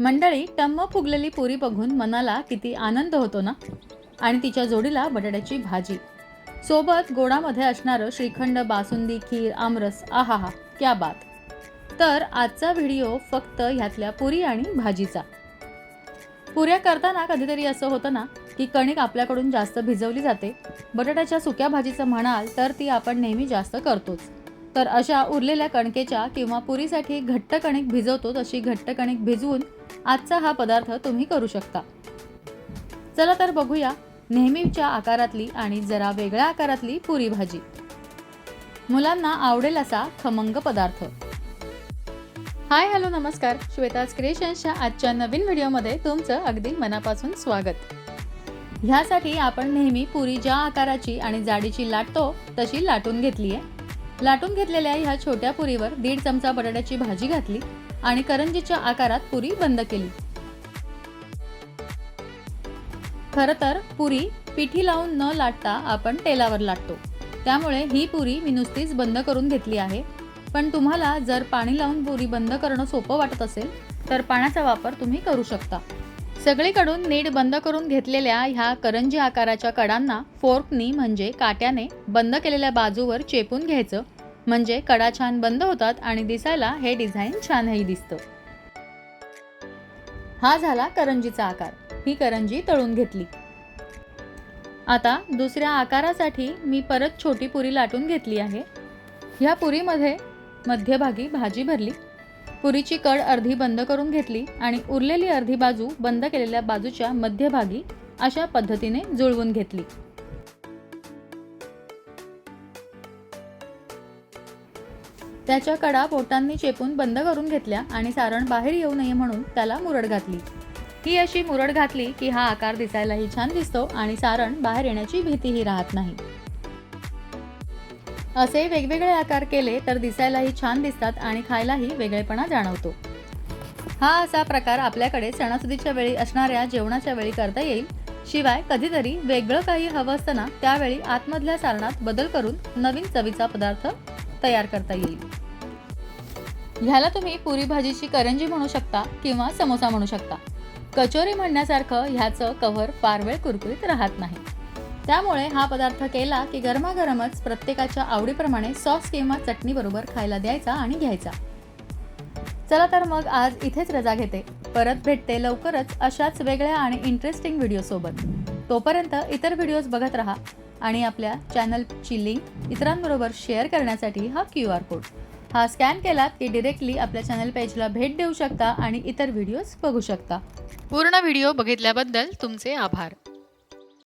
मंडळी टम्म फुगलेली पुरी बघून मनाला किती आनंद होतो ना? आणि तिच्या जोडीला बटाट्याची भाजी. सोबत गोडामध्ये असणारं श्रीखंड बासुंदी खीर आमरस आहा क्या बात. तर आजचा व्हिडिओ फक्त ह्यातल्या पुरी आणि भाजीचा. पुऱ्या करताना कधीतरी असं होतं ना की कणिक आपल्याकडून जास्त भिजवली जाते. बटाट्याच्या सुक्या भाजीचं म्हणाल तर ती आपण नेहमी जास्त करतोच. तर अशा उरलेल्या कणकेच्या किंवा पुरीसाठी घट्ट कणिक भिजवतो तशी घट्ट कणिक भिजवून आजचा हा पदार्थ तुम्ही करू शकता. चला तर बघूया नेहमीच्या आकारातली आणि जरा वेगळ्या आकारातली पुरी भाजी. मुलांना आवडेल असा खमंग पदार्थ. हाय हॅलो नमस्कार. श्वेताज क्रिएशन्सच्या आजच्या नवीन व्हिडिओमध्ये तुमचं अगदी मनापासून स्वागत. ह्यासाठी आपण नेहमी पुरी ज्या आकाराची आणि जाडीची लाटतो तशी लाटून घेतली आहे लाटून घेतलेल्या ह्या छोट्या पुरीवर दीड चमचा बटाट्याची भाजी घातली. आणि करंजीच्या आकारात पुरी बंद केली. खरं तर पुरी पिठी लावून न लाटता आपण तेलावर लाटतो. त्यामुळे ही पुरी मी नुसतीच बंद करून घेतली आहे. पण तुम्हाला जर पाणी लावून पुरी बंद करणं सोपं वाटत असेल तर पाण्याचा वापर तुम्ही करू शकता. सगळीकडून नीट बंद करून घेतलेल्या ह्या करंजी आकाराच्या कडांना फोर्कनी म्हणजे काट्याने बंद केलेल्या बाजूवर चेपून घ्यायचं म्हणजे कडा छान बंद होतात आणि दिसायला हे डिझाईन छानही दिसतं. हा झाला करंजीचा आकार. ही करंजी तळून घेतली. आता दुसऱ्या आकारासाठी मी परत छोटी पुरी लाटून घेतली आहे. ह्या पुरीमध्ये मध्यभागी भाजी भरली. पुरीची कड अर्धी बंद करून घेतली आणि उरलेली अर्धी बाजू बंद केलेल्या बाजूच्या मध्यभागी अशा पद्धतीने जुळवून घेतली. त्याच्या कडा बोटांनी चेपून बंद करून घेतल्या आणि सारण बाहेर येऊ नये म्हणून त्याला मुरड घातली. ही अशी मुरड घातली की हा आकार दिसायलाही छान दिसतो आणि सारण बाहेर येण्याची भीतीही राहत नाही. असे वेगवेगळे आकार केले तर दिसायलाही छान दिसतात आणि खायलाही वेगळेपणा जाणवतो. हा असा प्रकार आपल्याकडे सणासुदीच्या वेळी असणाऱ्या जेवणाच्या वेळी करता येईल. शिवाय कधीतरी वेगळं काही हवं असताना त्यावेळी आतमधल्या सारणात बदल करून नवीन चवीचा पदार्थ तयार करता येईल. ह्याला तुम्ही पुरी भाजीची करंजी म्हणू शकता किंवा समोसा म्हणू शकता. कचोरी म्हणण्यासारखं ह्याचं कव्हर फार वेळ कुरकुरीत राहत नाही. त्यामुळे हा पदार्थ केला की गरमागरमच प्रत्येकाच्या आवडीप्रमाणे सॉस किंवा चटणी बरोबर खायला द्यायचा आणि घ्यायचा. चला तर मग आज इथेच रजा घेते. परत भेटते लवकरच अशाच वेगळ्या आणि इंटरेस्टिंग व्हिडिओसोबत तोपर्यंत इतर व्हिडिओज बघत राहा. आणि आपल्या चॅनलची लिंक इतरांबरोबर शेअर करण्यासाठी हा क्यू आर कोड हा स्कॅन केलात की डिरेक्टली आपल्या चॅनल पेजला भेट देऊ शकता आणि इतर व्हिडिओज बघू शकता. पूर्ण व्हिडिओ बघितल्याबद्दल तुमचे आभार.